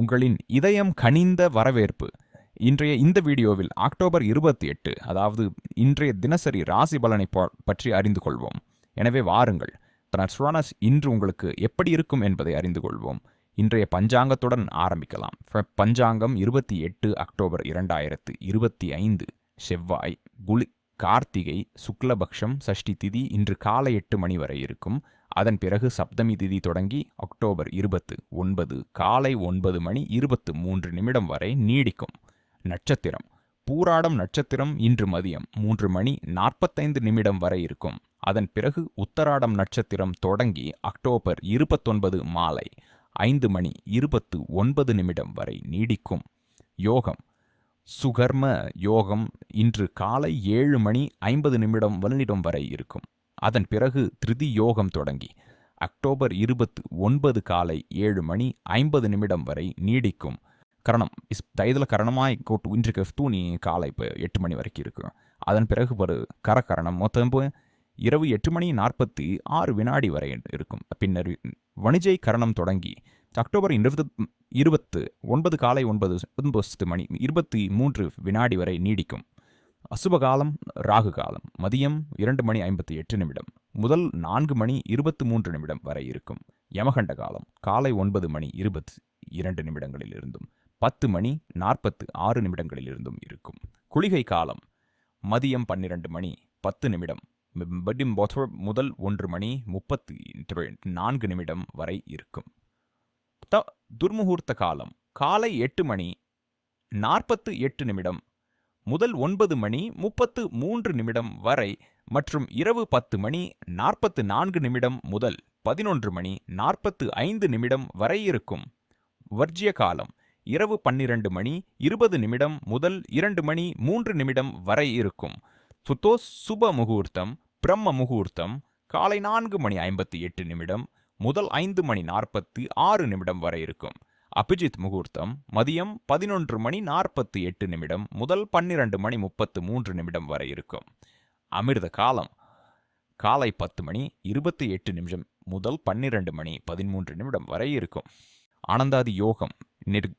உங்களின் இதயம் கனிந்த வரவேற்பு. இன்றைய இந்த வீடியோவில் அக்டோபர் இருபத்தி எட்டு அதாவது இன்றைய தினசரி ராசி பலனை பற்றி அறிந்து கொள்வோம். எனவே வாருங்கள். ட்ரான்ஸ்ட்ரானஸ் இன்று உங்களுக்கு எப்படி இருக்கும் என்பதை அறிந்து கொள்வோம். இன்றைய பஞ்சாங்கத்துடன் ஆரம்பிக்கலாம். பஞ்சாங்கம் இருபத்தி எட்டு அக்டோபர் இரண்டாயிரத்து இருபத்தி ஐந்து செவ்வாய் குளி கார்த்திகை சுக்லபக்ஷம் சஷ்டி திதி இன்று காலை எட்டு மணி வரை இருக்கும். அதன் பிறகு சப்தமி திதி தொடங்கி அக்டோபர் இருபத்து ஒன்பது காலை ஒன்பது மணி இருபத்து மூன்று நிமிடம் வரை நீடிக்கும். நட்சத்திரம். பூராடம் நட்சத்திரம் இன்று மதியம் மூன்று மணி நாற்பத்தைந்து நிமிடம் வரை இருக்கும். அதன் பிறகு உத்தராடம் நட்சத்திரம் தொடங்கி அக்டோபர் இருபத்தொன்பது மாலை ஐந்து மணி இருபத்து ஒன்பது நிமிடம் வரை நீடிக்கும். யோகம். சுகர்ம யோகம் இன்று காலை ஏழு மணி ஐம்பது நிமிடம் வல்லிடம் வரை இருக்கும். அதன் பிறகு திருதி யோகம் தொடங்கி அக்டோபர் இருபத்து ஒன்பது காலை ஏழு மணி ஐம்பது நிமிடம் வரை நீடிக்கும் கரணம். இஸ் தைதில் கரணமாய் கோட்டு இன்றைக்கு தூணி காலை இப்போ எட்டு மணி வரைக்கும் இருக்கும். அதன் பிறகு ஒரு கரகரணம். மொத்தம் இரவு எட்டு மணி நாற்பத்தி ஆறு வினாடி வரை இருக்கும். பின்னர் வணிஜை கரணம் தொடங்கி அக்டோபர் இருபது இருபத்து ஒன்பது காலை ஒன்பது ஒன்பது மணி இருபத்தி மூன்று வினாடி வரை நீடிக்கும். அசுபகாலம் ராகு காலம் மதியம் இரண்டு மணி ஐம்பத்தி எட்டு நிமிடம் முதல் நான்கு மணி இருபத்து மூன்று நிமிடம் வரை இருக்கும். யமகண்ட காலம் காலை ஒன்பது மணி இருபத்தி இரண்டு நிமிடங்களில் இருந்தும் பத்து மணி நாற்பத்து ஆறு நிமிடங்களில் இருந்தும் இருக்கும். குளிகை காலம் மதியம் பன்னிரண்டு மணி பத்து நிமிடம் முதல் ஒன்று மணி முப்பத்தி நான்கு நிமிடம் வரை இருக்கும். த துர்முகூர்த்த காலம் காலை எட்டு மணி நாற்பத்து எட்டு நிமிடம் முதல் ஒன்பது மணி முப்பத்து மூன்று நிமிடம் வரை மற்றும் இரவு பத்து மணி நாற்பத்து நான்கு நிமிடம் முதல் பதினொன்று மணி நாற்பத்து ஐந்து நிமிடம் வரை இருக்கும். வர்ஜிய காலம் இரவு பன்னிரண்டு மணி இருபது நிமிடம் முதல் இரண்டு மணி மூன்று நிமிடம் வரை இருக்கும். சுத்தோ சுப முகூர்த்தம் பிரம்ம முகூர்த்தம் காலை நான்கு மணி ஐம்பத்தி எட்டு நிமிடம் முதல் ஐந்து மணி நாற்பத்தி ஆறு நிமிடம் வரை இருக்கும். அபிஜித் முகூர்த்தம் மதியம் பதினொன்று மணி நாற்பத்தி எட்டு நிமிடம் முதல் பன்னிரண்டு மணி முப்பத்து மூன்று நிமிடம் வரை இருக்கும். அமிர்த காலம் காலை பத்து மணி இருபத்தி எட்டு நிமிஷம் முதல் பன்னிரண்டு மணி பதிமூன்று நிமிடம் வரை இருக்கும். ஆனந்தாதி யோகம் நிர்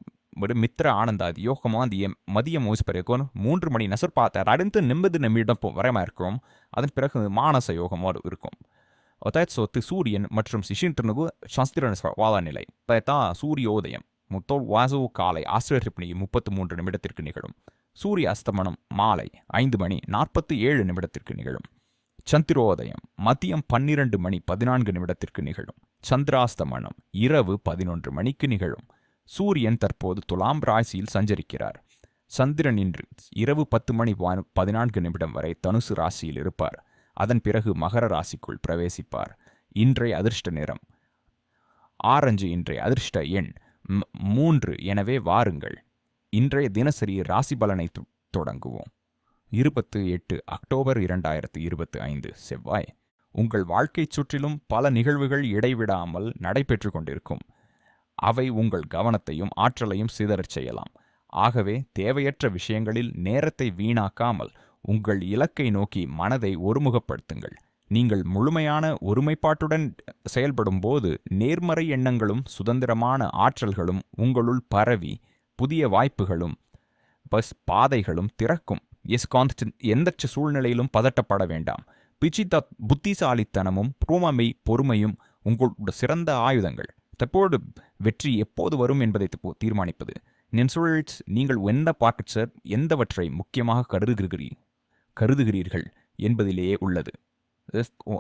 ஒரு மித்திர ஆனந்தாதி யோகமாந்தியம் அந்த மதியம் மூசி பிறகு மூன்று மணி நசர் பார்த்தார் அடுத்து நிம்மதி நிமிடம் வரைமா இருக்கும். அதன் பிறகு மானச யோகம் இருக்கும். அதாவது சொத்து சூரியன் மற்றும் சிஷின்றனுக்கு சந்திரன் வாழநிலை தான் சூரியோதயம். முத்தோல் வாசு காலை ஆசிரியர் முப்பத்து மூன்று நிமிடத்திற்கு நிகழும். சூரிய அஸ்தமனம் மாலை ஐந்து மணி நாற்பத்தி ஏழு நிமிடத்திற்கு நிகழும். சந்திரோதயம் மதியம் பன்னிரண்டு மணி பதினான்கு நிமிடத்திற்கு நிகழும். சந்திராஸ்தமனம் இரவு பதினொன்று மணிக்கு நிகழும். சூரியன் தற்போது துலாம் ராசியில் சஞ்சரிக்கிறார். சந்திரன் இன்று இரவு பத்து மணி பதினான்கு நிமிடம் வரை தனுசு ராசியில் இருப்பார். அதன் பிறகு மகர ராசிக்குள் பிரவேசிப்பார். இன்றைய அதிர்ஷ்ட நிறம் ஆரஞ்சு இன்றைய அதிர்ஷ்ட எண் மூன்று. எனவே வாருங்கள். இன்றைய தினசரி ராசி பலனை தொடங்குவோம். இருபத்து எட்டு அக்டோபர் இரண்டாயிரத்து இருபத்து ஐந்து செவ்வாய். உங்கள் வாழ்க்கைச் சுற்றிலும் பல நிகழ்வுகள் இடைவிடாமல் நடைபெற்று கொண்டிருக்கும். அவை உங்கள் கவனத்தையும் ஆற்றலையும் சிதறச் செய்யலாம். ஆகவே தேவையற்ற விஷயங்களில் நேரத்தை வீணாக்காமல் உங்கள் இலக்கை நோக்கி மனதை ஒருமுகப்படுத்துங்கள். நீங்கள் முழுமையான ஒருமைப்பாட்டுடன் செயல்படும்போது நேர்மறை எண்ணங்களும் சுதந்திரமான ஆற்றல்களும் உங்களுள் பரவி புதிய வாய்ப்புகளும் பஸ் பாதைகளும் திறக்கும். எஸ் எந்த சூழ்நிலையிலும் பதட்டப்பட வேண்டாம். பிச்சித்த புத்திசாலித்தனமும் புறமை பொறுமையும் உங்களோட சிறந்த ஆயுதங்கள். தற்போது வெற்றி எப்போது வரும் என்பதை தீர்மானிப்பது. நென்சுழல்ஸ் நீங்கள் எந்த பாக்கெட்ஸர் எந்தவற்றை முக்கியமாக கருதுகிறீர்கள் கருதுகிறீர்கள் என்பதிலேயே உள்ளது.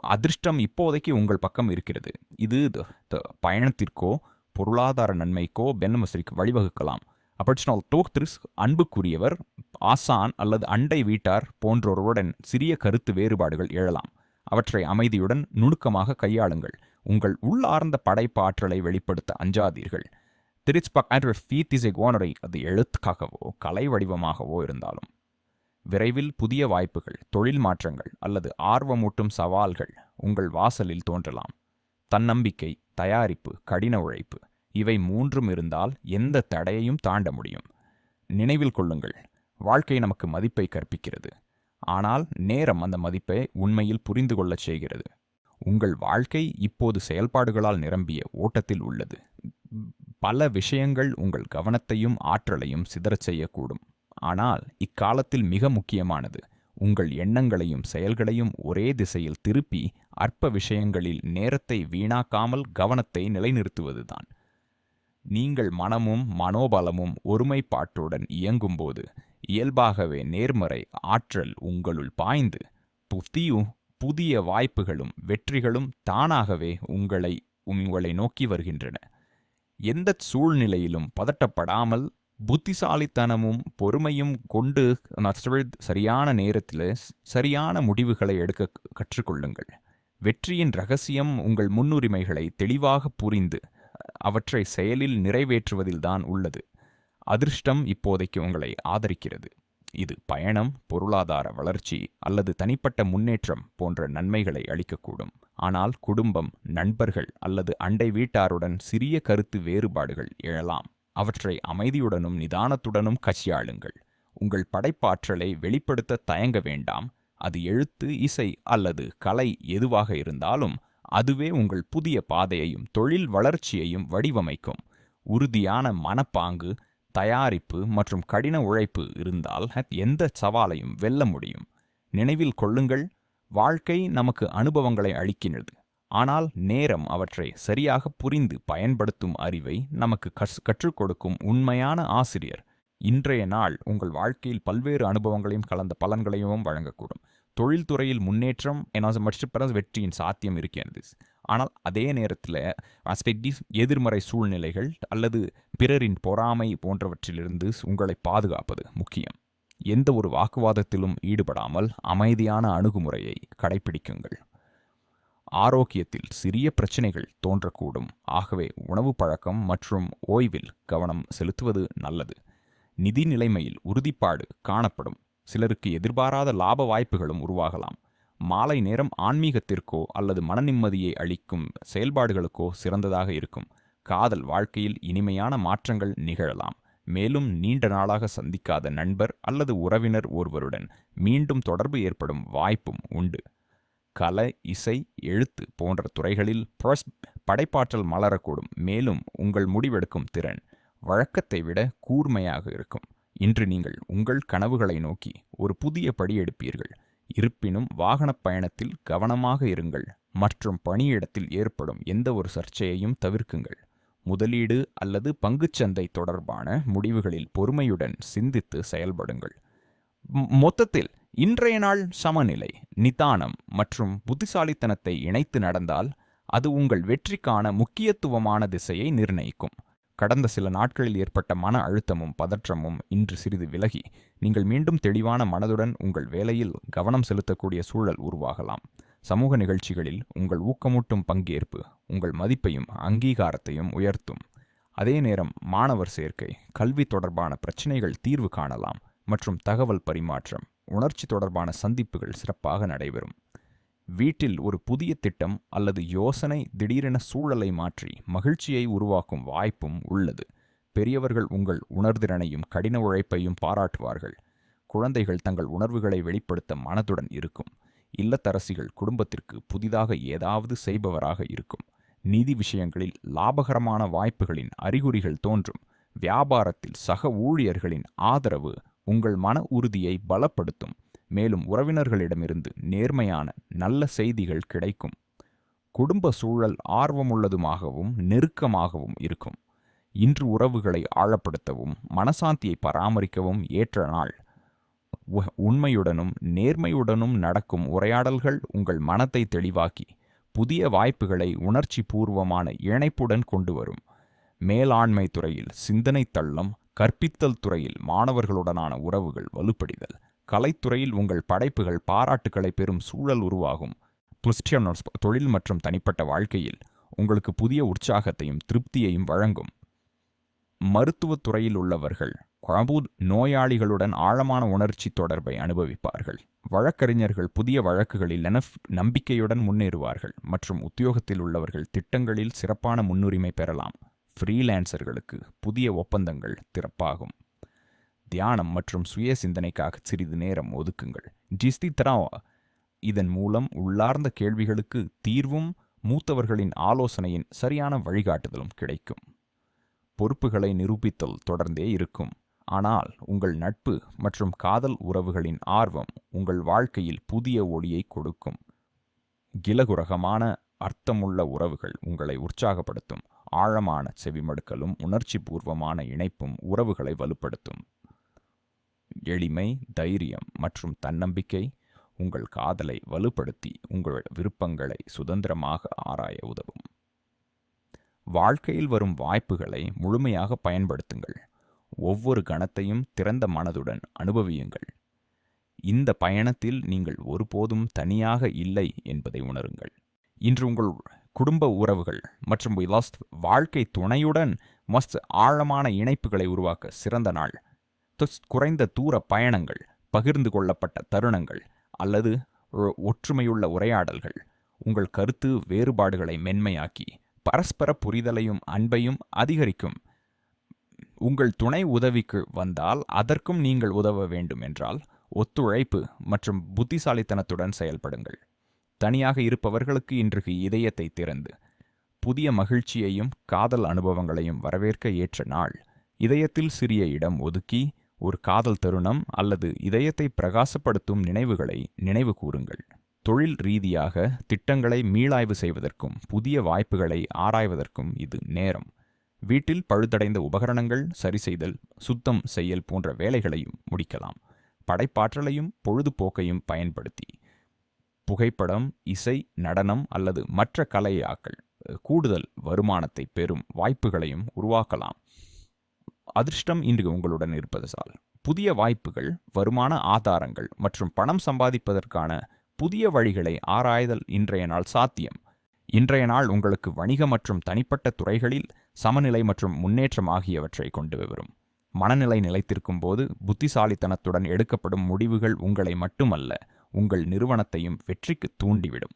அதிர்ஷ்டம் இப்போதைக்கு உங்கள் பக்கம் இருக்கிறது. இது த- பயணத்திற்கோ பொருளாதார நன்மைக்கோ பென்னமசரிக்கு வழிவகுக்கலாம். அப்படினால் டோக்திரிஸ் அன்புக்குரியவர் ஆசான் அல்லது அண்டை வீட்டார் போன்றோருடன் சிறிய கருத்து வேறுபாடுகள் எழலாம். அவற்றை அமைதியுடன் நுணுக்கமாக கையாளுங்கள். உங்கள் உள்ளார்ந்த படைப்பாற்றலை வெளிப்படுத்த அஞ்சாதீர்கள். திருச்பக் ஃபீத்திசை கோனரை அது எழுத்துக்காகவோ கலை வடிவமாகவோ இருந்தாலும். விரைவில் புதிய வாய்ப்புகள் தொழில் மாற்றங்கள் அல்லது ஆர்வமூட்டும் சவால்கள் உங்கள் வாசலில் தோன்றலாம். தன்னம்பிக்கை தயாரிப்பு கடின உழைப்பு இவை மூன்றும் இருந்தால் எந்த தடையையும் தாண்ட முடியும். நினைவில் கொள்ளுங்கள் வாழ்க்கை நமக்கு மதிப்பை கற்பிக்கிறது. ஆனால் நேரம் அந்த மதிப்பை உண்மையில் புரிந்து கொள்ளச் செய்கிறது. உங்கள் வாழ்க்கை இப்போது செயல்பாடுகளால் நிரம்பிய ஓட்டத்தில் உள்ளது. பல விஷயங்கள் உங்கள் கவனத்தையும் ஆற்றலையும் சிதறச் செய்யக்கூடும். ஆனால் இக்காலத்தில் மிக முக்கியமானது. உங்கள் எண்ணங்களையும் செயல்களையும் ஒரே திசையில் திருப்பி அற்ப விஷயங்களில் நேரத்தை வீணாக்காமல் கவனத்தை நிலைநிறுத்துவதுதான். நீங்கள் மனமும் மனோபலமும் ஒருமைப்பாட்டுடன் இயங்கும்போது இயல்பாகவே நேர்மறை ஆற்றல் உங்களுள் பாய்ந்து புத்தியும் புதிய வாய்ப்புகளும் வெற்றிகளும் தானாகவே உங்களை உங்களை நோக்கி வருகின்றன. எந்த சூழ்நிலையிலும் பதட்டப்படாமல் புத்திசாலித்தனமும் பொறுமையும் கொண்டு நஷ்ட- சரியான நேரத்தில் சரியான முடிவுகளை எடுக்க கற்றுக்கொள்ளுங்கள். வெற்றியின் ரகசியம் உங்கள் முன்னுரிமைகளை தெளிவாக புரிந்து அவற்றை செயலில் நிறைவேற்றுவதில்தான் உள்ளது. அதிர்ஷ்டம் இப்போதைக்கு உங்களை ஆதரிக்கிறது. இது பயணம் பொருளாதார வளர்ச்சி அல்லது தனிப்பட்ட முன்னேற்றம் போன்ற நன்மைகளை அளிக்கக்கூடும். ஆனால் குடும்பம் நண்பர்கள் அல்லது அண்டை வீட்டாருடன் சிறிய கருத்து வேறுபாடுகள் எழலாம். அவற்றை அமைதியுடனும் நிதானத்துடனும் கச்சியாளுங்கள் உங்கள் படைப்பாற்றலை வெளிப்படுத்த தயங்க வேண்டாம். அது எழுத்து இசை அல்லது கலை எதுவாக இருந்தாலும் அதுவே உங்கள் புதிய பாதையையும் தொழில் வளர்ச்சியையும் வடிவமைக்கும். உறுதியான மனப்பாங்கு தயாரிப்பு மற்றும் கடின உழைப்பு இருந்தால் எந்த சவாலையும் வெல்ல முடியும். நினைவில் கொள்ளுங்கள் வாழ்க்கை நமக்கு அனுபவங்களை அளிக்கிறது ஆனால் நேரம் அவற்றை சரியாக புரிந்து பயன்படுத்தும் அறிவை நமக்கு கற்றுக் கொடுக்கும் உண்மையான ஆசிரியர். இன்றைய நாள் உங்கள் வாழ்க்கையில் பல்வேறு அனுபவங்களையும் கலந்த பலன்களையும் வழங்கக்கூடும். தொழில்துறையில் முன்னேற்றம் என மற்ற வெற்றியின் சாத்தியம் இருக்கிறது. ஆனால் அதே நேரத்தில் எதிர்மறை சூழ்நிலைகள் அல்லது பிறரின் பொறாமை போன்றவற்றிலிருந்து உங்களை பாதுகாப்பது முக்கியம். எந்த ஒரு வாக்குவாதத்திலும் ஈடுபடாமல் அமைதியான அணுகுமுறையை கடைபிடிக்குங்கள் ஆரோக்கியத்தில் சிறிய பிரச்சனைகள் தோன்றக்கூடும். ஆகவே உணவு பழக்கம் மற்றும் ஓய்வில் கவனம் செலுத்துவது நல்லது. நிதி நிலைமையில் உறுதிப்பாடு காணப்படும். சிலருக்கு எதிர்பாராத லாப வாய்ப்புகளும் உருவாகலாம். மாலை நேரம் ஆன்மீகத்திற்கோ அல்லது மன நிம்மதியை அளிக்கும் செயல்பாடுகளுக்கோ சிறந்ததாக இருக்கும். காதல் வாழ்க்கையில் இனிமையான மாற்றங்கள் நிகழலாம். மேலும் நீண்ட நாளாக சந்திக்காத நண்பர் அல்லது உறவினர் ஒருவருடன் மீண்டும் தொடர்பு ஏற்படும் வாய்ப்பும் உண்டு. கலை இசை எழுத்து போன்ற துறைகளில் ப்ரஸ் படைப்பாற்றல் மலரக்கூடும். மேலும் உங்கள் முடிவெடுக்கும் திறன் வழக்கத்தை விட கூர்மையாக இருக்கும். இன்று நீங்கள் உங்கள் கனவுகளை நோக்கி ஒரு புதிய படி எடுப்பீர்கள். இருப்பினும் வாகனப் பயணத்தில் கவனமாக இருங்கள். மற்றும் பணியிடத்தில் ஏற்படும் எந்த ஒரு சர்ச்சையையும் தவிர்க்குங்கள். முதலீடு அல்லது பங்குச்சந்தை தொடர்பான முடிவுகளில் பொறுமையுடன் சிந்தித்து செயல்படுங்கள். மொத்தத்தில் இன்றைய நாள் சமநிலை நிதானம் மற்றும் புத்திசாலித்தனத்தை இணைத்து நடந்தால் அது உங்கள் வெற்றிக்கான முக்கியத்துவமான திசையை நிர்ணயிக்கும். கடந்த சில நாட்களில் ஏற்பட்ட மன அழுத்தமும் பதற்றமும் இன்று சிறிது விலகி நீங்கள் மீண்டும் தெளிவான மனதுடன் உங்கள் வேலையில் கவனம் செலுத்தக்கூடிய சூழல் உருவாகலாம். சமூக நிகழ்ச்சிகளில் உங்கள் ஊக்கமூட்டும் பங்கேற்பு உங்கள் மதிப்பையும் அங்கீகாரத்தையும் உயர்த்தும். அதே நேரம் மாணவர் சேர்க்கை கல்வி தொடர்பான பிரச்சினைகள் தீர்வு காணலாம் மற்றும் தகவல் பரிமாற்றம் உணர்ச்சி தொடர்பான சந்திப்புகள் சிறப்பாக நடைபெறும். வீட்டில் ஒரு புதிய திட்டம் அல்லது யோசனை திடீரென சூழலை மாற்றி மகிழ்ச்சியை உருவாக்கும் வாய்ப்பும் உள்ளது. பெரியவர்கள் உங்கள் உணர்திறனையும் கடின உழைப்பையும் பாராட்டுவார்கள். குழந்தைகள் தங்கள் உணர்வுகளை வெளிப்படுத்த மனதுடன் இருக்கும். இல்லத்தரசிகள் குடும்பத்திற்கு புதிதாக ஏதாவது செய்பவராக இருக்கும். நிதி விஷயங்களில் லாபகரமான வாய்ப்புகளின் அறிகுறிகள் தோன்றும். வியாபாரத்தில் சக ஊழியர்களின் ஆதரவு உங்கள் மன உறுதியை பலப்படுத்தும். மேலும் உறவினர்களிடமிருந்து நேர்மையான நல்ல செய்திகள் கிடைக்கும். குடும்ப சூழல் ஆர்வமுள்ளதுமாகவும் நெருக்கமாகவும் இருக்கும். இன்று உறவுகளை ஆழப்படுத்தவும் மனசாந்தியை பராமரிக்கவும் ஏற்ற நாள். உண்மையுடனும் நேர்மையுடனும் நடக்கும் உரையாடல்கள் உங்கள் மனத்தை தெளிவாக்கி புதிய வாய்ப்புகளை உணர்ச்சி பூர்வமான இணைப்புடன் கொண்டு வரும். மேலாண்மை துறையில் சிந்தனை தள்ளம் கற்பித்தல் துறையில் மாணவர்களுடனான உறவுகள் வலுப்படிதல். கலைத்துறையில் உங்கள் படைப்புகள் பாராட்டுகளை பெறும் சூழல் உருவாகும். புஸ்டியனோஸ் தொழில் மற்றும் தனிப்பட்ட வாழ்க்கையில் உங்களுக்கு புதிய உற்சாகத்தையும் திருப்தியையும் வழங்கும். மருத்துவத் துறையில் உள்ளவர்கள் குழம்பு நோயாளிகளுடன் ஆழமான உணர்ச்சி தொடர்பை அனுபவிப்பார்கள். வழக்கறிஞர்கள் புதிய வழக்குகளில் நம்பிக்கையுடன் முன்னேறுவார்கள் மற்றும் உத்தியோகத்தில் உள்ளவர்கள் திட்டங்களில் சிறப்பான முன்னுரிமை பெறலாம். ஃப்ரீலான்சர்களுக்கு புதிய ஒப்பந்தங்கள் திறப்பாகும். தியானம் மற்றும் சுய சிந்தனைக்காக சிறிது நேரம் ஒதுக்குங்கள். ஜிஸ்தி தராவா இதன் மூலம் உள்ளார்ந்த கேள்விகளுக்கு தீர்வும் மூத்தவர்களின் ஆலோசனையின் சரியான வழிகாட்டுதலும் கிடைக்கும். பொறுப்புகளை நிரூபித்தல் தொடர்ந்தே இருக்கும். ஆனால் உங்கள் நட்பு மற்றும் காதல் உறவுகளின் ஆர்வம் உங்கள் வாழ்க்கையில் புதிய ஒளியை கொடுக்கும். கிலகுரகமான அர்த்தமுள்ள உறவுகள் உங்களை உற்சாகப்படுத்தும். ஆழமான செவிமடுக்கலும் உணர்ச்சி பூர்வமான இணைப்பும் உறவுகளை வலுப்படுத்தும். எளிமை தைரியம் மற்றும் தன்னம்பிக்கை உங்கள் காதலை வலுப்படுத்தி உங்கள் விருப்பங்களை சுதந்திரமாக ஆராய உதவும். வாழ்க்கையில் வரும் வாய்ப்புகளை முழுமையாக பயன்படுத்துங்கள். ஒவ்வொரு கணத்தையும் திறந்த மனதுடன் அனுபவியுங்கள். இந்த பயணத்தில் நீங்கள் ஒருபோதும் தனியாக இல்லை என்பதை உணருங்கள். இன்று உங்கள் குடும்ப உறவுகள் மற்றும் லாஸ்ட் வாழ்க்கை துணையுடன் மஸ்ட் ஆழமான இணைப்புகளை உருவாக்க சிறந்த நாள். குறைந்த தூர பயணங்கள் பகிர்ந்து கொள்ளப்பட்ட தருணங்கள் அல்லது ஒற்றுமையுள்ள உரையாடல்கள். உங்கள் கருத்து வேறுபாடுகளை மென்மையாக்கி பரஸ்பர புரிதலையும் அன்பையும் அதிகரிக்கும். உங்கள் துணை உதவிக்கு வந்தால் அதற்கும் நீங்கள் உதவ வேண்டும் என்றால் ஒத்துழைப்பு மற்றும் புத்திசாலித்தனத்துடன் செயல்படுங்கள். தனியாக இருப்பவர்களுக்கு இன்றைக்கு இதயத்தை திறந்து. புதிய மகிழ்ச்சியையும் காதல் அனுபவங்களையும் வரவேற்க ஏற்ற நாள். இதயத்தில் சிறிய இடம் ஒதுக்கி ஒரு காதல் தருணம் அல்லது இதயத்தை பிரகாசப்படுத்தும் நினைவுகளை நினைவு கூறுங்கள். தொழில் ரீதியாக திட்டங்களை மீளாய்வு செய்வதற்கும் புதிய வாய்ப்புகளை ஆராய்வதற்கும் இது நேரம். வீட்டில் பழுதடைந்த உபகரணங்கள் சரிசெய்தல் சுத்தம் செய்யல் போன்ற வேலைகளையும் முடிக்கலாம். படைப்பாற்றலையும் பொழுதுபோக்கையும் பயன்படுத்தி புகைப்படம் இசை நடனம் அல்லது மற்ற கலையாக்கள் கூடுதல் வருமானத்தை பெறும் வாய்ப்புகளையும் உருவாக்கலாம். அதிர்ஷ்டம் இன்று உங்களுடன் இருப்பதால் புதிய வாய்ப்புகள் வருமான ஆதாரங்கள் மற்றும் பணம் சம்பாதிப்பதற்கான புதிய வழிகளை ஆராய்தல் இன்றைய நாள் சாத்தியம். இன்றைய நாள் உங்களுக்கு வணிக மற்றும் தனிப்பட்ட துறைகளில் சமநிலை மற்றும் முன்னேற்றம் ஆகியவற்றை கொண்டு வரும் மனநிலை நிலைத்திருக்கும் போது புத்திசாலித்தனத்துடன் எடுக்கப்படும் முடிவுகள் உங்களை மட்டுமல்ல உங்கள் நிறுவனத்தையும் வெற்றிக்கு தூண்டிவிடும்.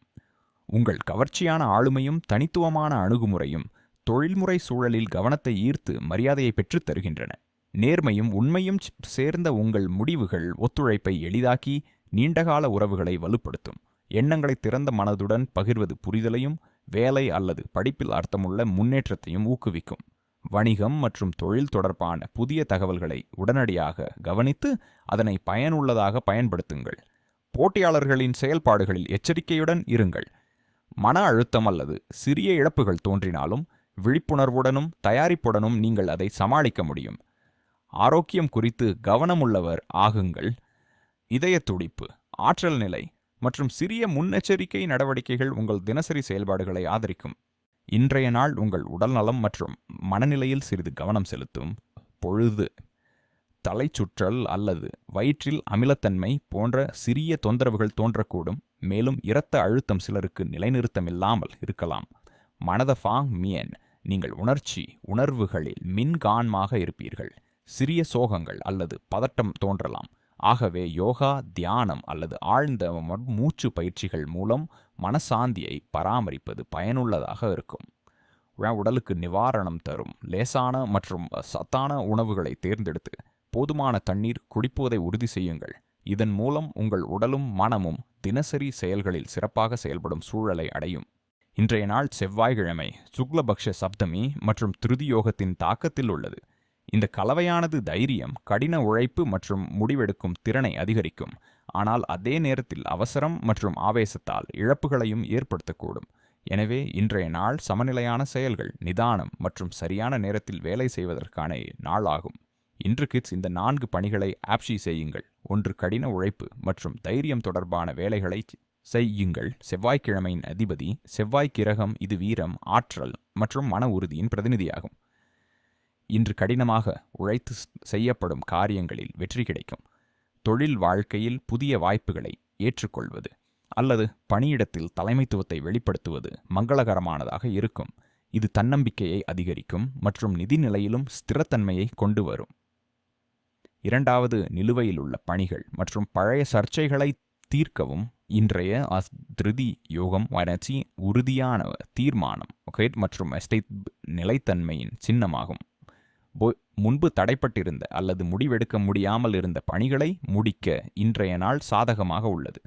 உங்கள் கவர்ச்சியான ஆளுமையும் தனித்துவமான அணுகுமுறையும் தொழில்முறை சூழலில் கவனத்தை ஈர்த்து மரியாதையை பெற்றுத் தருகின்றன. நேர்மையும் உண்மையும் சேர்ந்த உங்கள் முடிவுகள் ஒத்துழைப்பை எளிதாக்கி நீண்டகால உறவுகளை வலுப்படுத்தும். எண்ணங்களை திறந்த மனதுடன் பகிர்வது புரிதலையும் வேலை அல்லது படிப்பில் அர்த்தமுள்ள முன்னேற்றத்தையும் ஊக்குவிக்கும். வணிகம் மற்றும் தொழில் தொடர்பான புதிய தகவல்களை உடனடியாக கவனித்து அதனை பயனுள்ளதாக பயன்படுத்துங்கள். போட்டியாளர்களின் செயல்பாடுகளில் எச்சரிக்கையுடன் இருங்கள். மன அழுத்தம் அல்லது சிறிய இழப்புகள் தோன்றினாலும் விழிப்புணர்வுடனும் தயாரிப்புடனும் நீங்கள் அதை சமாளிக்க முடியும். ஆரோக்கியம் குறித்து கவனமுள்ளவர் ஆகுங்கள். இதய துடிப்பு ஆற்றல் நிலை மற்றும் சிறிய முன்னெச்சரிக்கை நடவடிக்கைகள் உங்கள் தினசரி செயல்பாடுகளை ஆதரிக்கும். இன்றைய நாள் உங்கள் உடல்நலம் மற்றும் மனநிலையில் சிறிது கவனம் செலுத்தும் பொழுது. தலை சுற்றல் அல்லது வயிற்றில் அமிலத்தன்மை போன்ற சிறிய தொந்தரவுகள் தோன்றக்கூடும் மேலும் இரத்த அழுத்தம் சிலருக்கு நிலைநிறுத்தமில்லாமல் இருக்கலாம். மனத ஃபாங் மியன் நீங்கள் உணர்ச்சி உணர்வுகளில் மின்கான்மாக இருப்பீர்கள். சிறிய சோகங்கள் அல்லது பதட்டம் தோன்றலாம். ஆகவே யோகா தியானம் அல்லது ஆழ்ந்த மூச்சு பயிற்சிகள் மூலம் மனசாந்தியை பராமரிப்பது பயனுள்ளதாக இருக்கும். உடலுக்கு நிவாரணம் தரும். லேசான மற்றும் சத்தான உணவுகளை தேர்ந்தெடுத்து போதுமான தண்ணீர் குடிப்பதை உறுதி செய்யுங்கள். இதன் மூலம் உங்கள் உடலும் மனமும் தினசரி செயல்களில் சிறப்பாக செயல்படும் சூழலை அடையும். இன்றைய நாள் செவ்வாய்க்கிழமை சுக்லபக்ஷ சப்தமி மற்றும் திருதியோகத்தின் தாக்கத்தில் உள்ளது. இந்த கலவையானது தைரியம் கடின உழைப்பு மற்றும் முடிவெடுக்கும் திறனை அதிகரிக்கும். ஆனால் அதே நேரத்தில் அவசரம் மற்றும் ஆவேசத்தால் இழப்புகளையும் ஏற்படுத்தக்கூடும். எனவே இன்றைய நாள் சமநிலையான செயல்கள் நிதானம் மற்றும் சரியான நேரத்தில் வேலை செய்வதற்கான நாளாகும் இன்று கிட்ஸ் இந்த நான்கு பணிகளை ஆப்ஷி செய்யுங்கள். ஒன்று கடின உழைப்பு மற்றும் தைரியம் தொடர்பான வேலைகளை செய்யுங்கள். செவ்வாய்க்கிழமையின் அதிபதி செவ்வாய் கிரகம் இது வீரம் ஆற்றல் மற்றும் மன உறுதியின் பிரதிநிதியாகும். இன்று கடினமாக உழைத்து செய்யப்படும் காரியங்களில் வெற்றி கிடைக்கும். தொழில் வாழ்க்கையில் புதிய வாய்ப்புகளை ஏற்றுக்கொள்வது அல்லது பணியிடத்தில் தலைமைத்துவத்தை வெளிப்படுத்துவது மங்களகரமானதாக இருக்கும். இது தன்னம்பிக்கையை அதிகரிக்கும் மற்றும் நிதி நிலையிலும் ஸ்திரத்தன்மையை கொண்டு வரும் இரண்டாவது நிலுவையில் உள்ள பணிகள் மற்றும் பழைய சர்ச்சைகளை தீர்க்கவும் இன்றைய திருதி யோகம் வளர்ச்சி உறுதியான தீர்மானம் மற்றும் எஸ்டேட் நிலைத்தன்மையின் சின்னமாகும். முன்பு தடைப்பட்டிருந்த அல்லது முடிவெடுக்க முடியாமல் இருந்த பணிகளை முடிக்க இன்றைய நாள் சாதகமாக உள்ளது.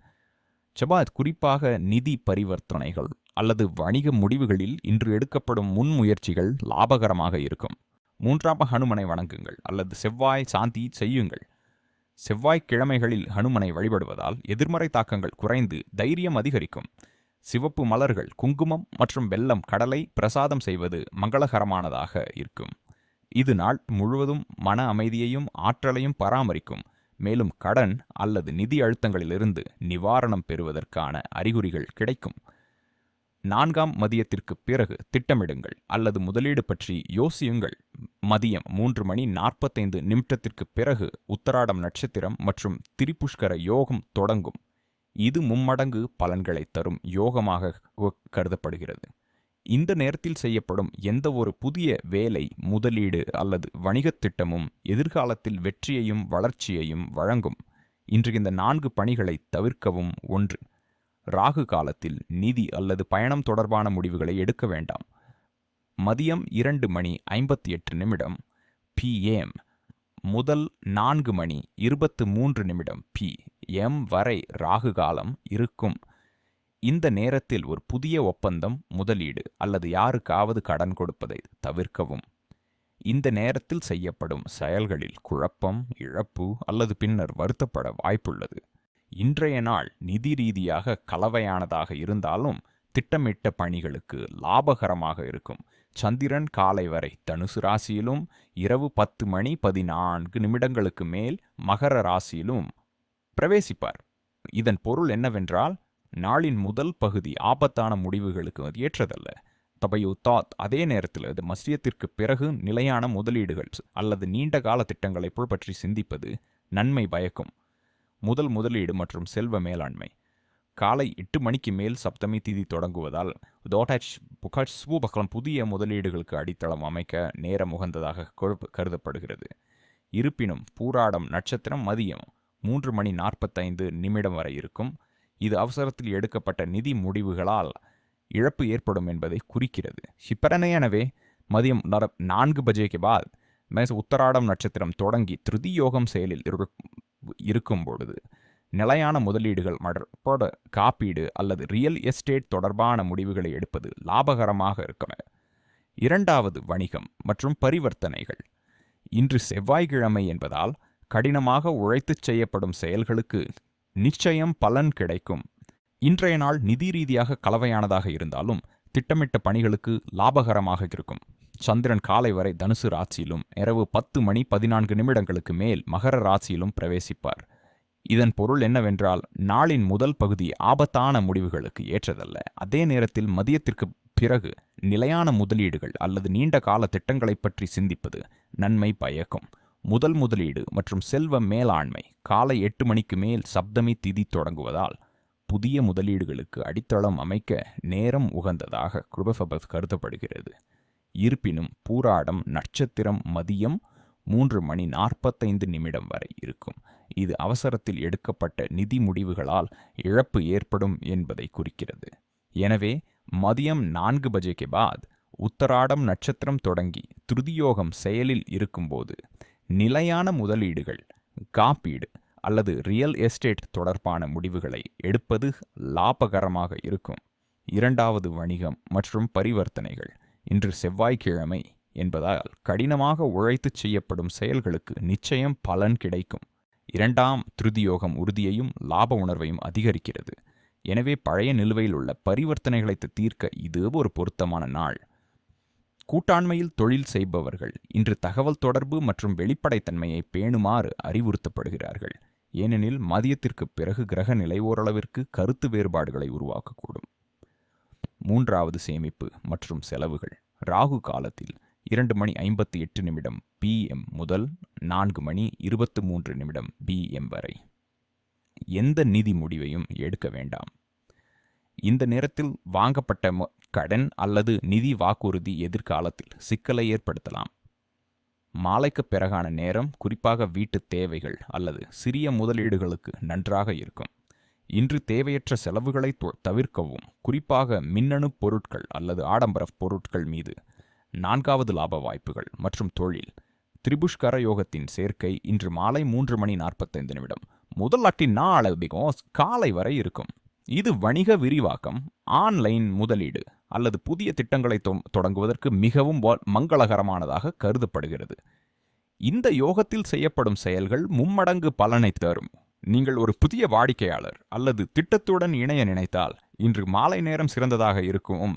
செபாத் குறிப்பாக நிதி பரிவர்த்தனைகள் அல்லது வணிக முடிவுகளில் இன்று எடுக்கப்படும் முன்முயற்சிகள் லாபகரமாக இருக்கும். மூன்றாம் ஹனுமனை வணங்குங்கள் அல்லது செவ்வாய் சாந்தி செய்யுங்கள். செவ்வாய்க்கிழமைகளில் ஹனுமனை வழிபடுவதால் எதிர்மறை தாக்கங்கள் குறைந்து தைரியம் அதிகரிக்கும். சிவப்பு மலர்கள் குங்குமம் மற்றும் வெல்லம் கடலை பிரசாதம் செய்வது மங்களகரமானதாக இருக்கும். இது நாள் முழுவதும் மன அமைதியையும் ஆற்றலையும் பராமரிக்கும். மேலும் கடன் அல்லது நிதி அழுத்தங்களிலிருந்து நிவாரணம் பெறுவதற்கான அறிகுறிகள் கிடைக்கும். நான்காம் மதியத்திற்கு பிறகு திட்டமிடுங்கள் அல்லது முதலீடு பற்றி யோசியுங்கள். மதியம் மூன்று மணி நாற்பத்தைந்து நிமிடத்திற்கு பிறகு உத்தராடம் நட்சத்திரம் மற்றும் திரிபுஷ்கர யோகம் தொடங்கும். இது மும்மடங்கு பலன்களை தரும் யோகமாக கருதப்படுகிறது. இந்த நேரத்தில் செய்யப்படும் எந்த ஒரு புதிய வேலை முதலீடு அல்லது வணிகத் திட்டமும் எதிர்காலத்தில் வெற்றியையும் வளர்ச்சியையும் வழங்கும். இன்று இந்த நான்கு பணிகளை தவிர்க்கவும் ஒன்று. ராகு காலத்தில் நிதி அல்லது பயணம் தொடர்பான முடிவுகளை எடுக்க வேண்டாம். மதியம் இரண்டு மணி ஐம்பத்தி எட்டு நிமிடம் பிஎம் முதல் நான்கு மணி இருபத்து மூன்று நிமிடம் பி எம் வரை ராகு காலம் இருக்கும். இந்த நேரத்தில் ஒரு புதிய ஒப்பந்தம் முதலீடு அல்லது யாருக்காவது கடன் கொடுப்பதை தவிர்க்கவும். இந்த நேரத்தில் செய்யப்படும் செயல்களில் குழப்பம் இழப்பு அல்லது பின்னர் வருத்தப்பட வாய்ப்புள்ளது. இன்றைய நாள் நிதி ரீதியாக கலவையானதாக இருந்தாலும் திட்டமிட்ட பணிகளுக்கு லாபகரமாக இருக்கும். சந்திரன் காலை வரை தனுசு ராசியிலும் இரவு பத்து மணி பதினான்கு நிமிடங்களுக்கு மேல் மகர ராசியிலும் பிரவேசிப்பார். இதன் பொருள் என்னவென்றால் நாளின் முதல் பகுதி ஆபத்தான முடிவுகளுக்கு அது ஏற்றதல்ல. தபையு தாத் அதே நேரத்தில் அது மசியத்திற்கு பிறகு நிலையான முதலீடுகள் அல்லது நீண்ட கால திட்டங்களை பற்றி சிந்திப்பது நன்மை பயக்கும். முதல் முதலீடு மற்றும் செல்வ மேலாண்மை. காலை எட்டு மணிக்கு மேல் சப்தமி திதி தொடங்குவதால் தோட்டாச் புகாட் சூபகலம் புதிய முதலீடுகளுக்கு அடித்தளம் அமைக்க நேரம் உகந்ததாக கருதப்படுகிறது. இருப்பினும் பூராடம் நட்சத்திரம் மதியம் மூன்று மணி நாற்பத்தைந்து நிமிடம் வரை இருக்கும். இது அவசரத்தில் எடுக்கப்பட்ட நிதி முடிவுகளால் இழப்பு ஏற்படும் என்பதை குறிக்கிறது. எனவே மதியம் நான்கு பஜேக்கு பாத் மேச உத்தராடம் நட்சத்திரம் தொடங்கி திருதி யோகம் செயலில் இருக்கும் பொழுது நிலையான முதலீடுகள் மற்றோட காப்பீடு அல்லது ரியல் எஸ்டேட் தொடர்பான முடிவுகளை எடுப்பது லாபகரமாக இருக்கும். இரண்டாவது வணிகம் மற்றும் பரிவர்த்தனைகள். இன்று செவ்வாய்க்கிழமை என்பதால் கடினமாக உழைத்துச் செய்யப்படும் செயல்களுக்கு நிச்சயம் பலன் கிடைக்கும். இன்றைய நாள் நிதி ரீதியாக கலவையானதாக இருந்தாலும் திட்டமிட்ட பணிகளுக்கு லாபகரமாக இருக்கும். சந்திரன் காலை வரை தனுசு ராசியிலும் இரவு பத்து மணி பதினான்கு நிமிடங்களுக்கு மேல் மகர ராசியிலும் பிரவேசிப்பார். இதன் பொருள் என்னவென்றால் நாளின் முதல் பகுதி ஆபத்தான முடிவுகளுக்கு ஏற்றதல்ல. அதே நேரத்தில் மதியத்திற்கு பிறகு நிலையான முதலீடுகள் அல்லது நீண்ட கால திட்டங்களைப் பற்றி சிந்திப்பது நன்மை பயக்கும். முதல் முதலீடு மற்றும் செல்வ மேலாண்மை காலை எட்டு மணிக்கு மேல் சப்தமி திதி தொடங்குவதால் புதிய முதலீடுகளுக்கு அடித்தளம் அமைக்க நேரம் உகந்ததாக குருபசபத் கருதப்படுகிறது. இருப்பினும் பூராடம் நட்சத்திரம் மதியம் மூன்று மணி நாற்பத்தைந்து நிமிடம் வரை இருக்கும். இது அவசரத்தில் எடுக்கப்பட்ட நிதி முடிவுகளால் இழப்பு ஏற்படும் என்பதை குறிக்கிறது. எனவே மதியம் நான்கு பஜேக்கு பாத் உத்தராடம் நட்சத்திரம் தொடங்கி திருதியோகம் செயலில் இருக்கும்போது நிலையான முதலீடுகள் காப்பீடு அல்லது ரியல் எஸ்டேட் தொடர்பான முடிவுகளை எடுப்பது லாபகரமாக இருக்கும். இரண்டாவது வணிகம் மற்றும் பரிவர்த்தனைகள் இன்று செவ்வாய்க்கிழமை என்பதால் கடினமாக உழைத்து செய்யப்படும் செயல்களுக்கு நிச்சயம் பலன் கிடைக்கும். இரண்டாம் திருதியோகம் உறுதியையும் லாப உணர்வையும் அதிகரிக்கிறது. எனவே பழைய நிலுவையில் உள்ள பரிவர்த்தனைகளை தீர்க்க இது ஒரு பொருத்தமான நாள். கூட்டாண்மையில் தொழில் செய்பவர்கள் இன்று தகவல் தொடர்பு மற்றும் வெளிப்படைத்தன்மையை பேணுமாறு அறிவுறுத்தப்படுகிறார்கள். ஏனெனில் மதியத்திற்கு பிறகு கிரக நிலை ஓரளவிற்கு கருத்து வேறுபாடுகளை உருவாக்கக்கூடும். மூன்றாவது சேமிப்பு மற்றும் செலவுகள். ராகு காலத்தில் இரண்டு மணி ஐம்பத்தி எட்டு நிமிடம் பிஎம் முதல் நான்கு மணி இருபத்து மூன்று நிமிடம் பிஎம் வரை. எந்த நிதி முடிவையும் எடுக்க வேண்டாம். இந்த நேரத்தில் வாங்கப்பட்ட கடன் அல்லது நிதி வாக்குறுதி எதிர்காலத்தில் சிக்கலை ஏற்படுத்தலாம். மாலைக்கு பிறகான நேரம் குறிப்பாக வீட்டு தேவைகள் அல்லது சிறிய முதலீடுகளுக்கு நன்றாக இருக்கும். இன்று தேவையற்ற செலவுகளை தவிர்க்கவும். குறிப்பாக மின்னணு பொருட்கள் அல்லது ஆடம்பர பொருட்கள் மீது நான்காவது லாப வாய்ப்புகள் மற்றும் தொழில். திரிபுஷ்கர யோகத்தின் சேர்க்கை இன்று மாலை மூன்று மணி நாற்பத்தைந்து நிமிடம். முதல் அட்டி நாள் காலை வரை இருக்கும். இது வணிக விரிவாக்கம் ஆன்லைன் முதலீடு அல்லது புதிய திட்டங்களை தொ- தொடங்குவதற்கு மிகவும் மங்களகரமானதாக கருதப்படுகிறது. இந்த யோகத்தில் செய்யப்படும் செயல்கள் மும்மடங்கு பலனை தரும். நீங்கள் ஒரு புதிய வாடிக்கையாளர் அல்லது திட்டத்துடன் இணைய நினைத்தால் இன்று மாலை நேரம் சிறந்ததாக இருக்கும்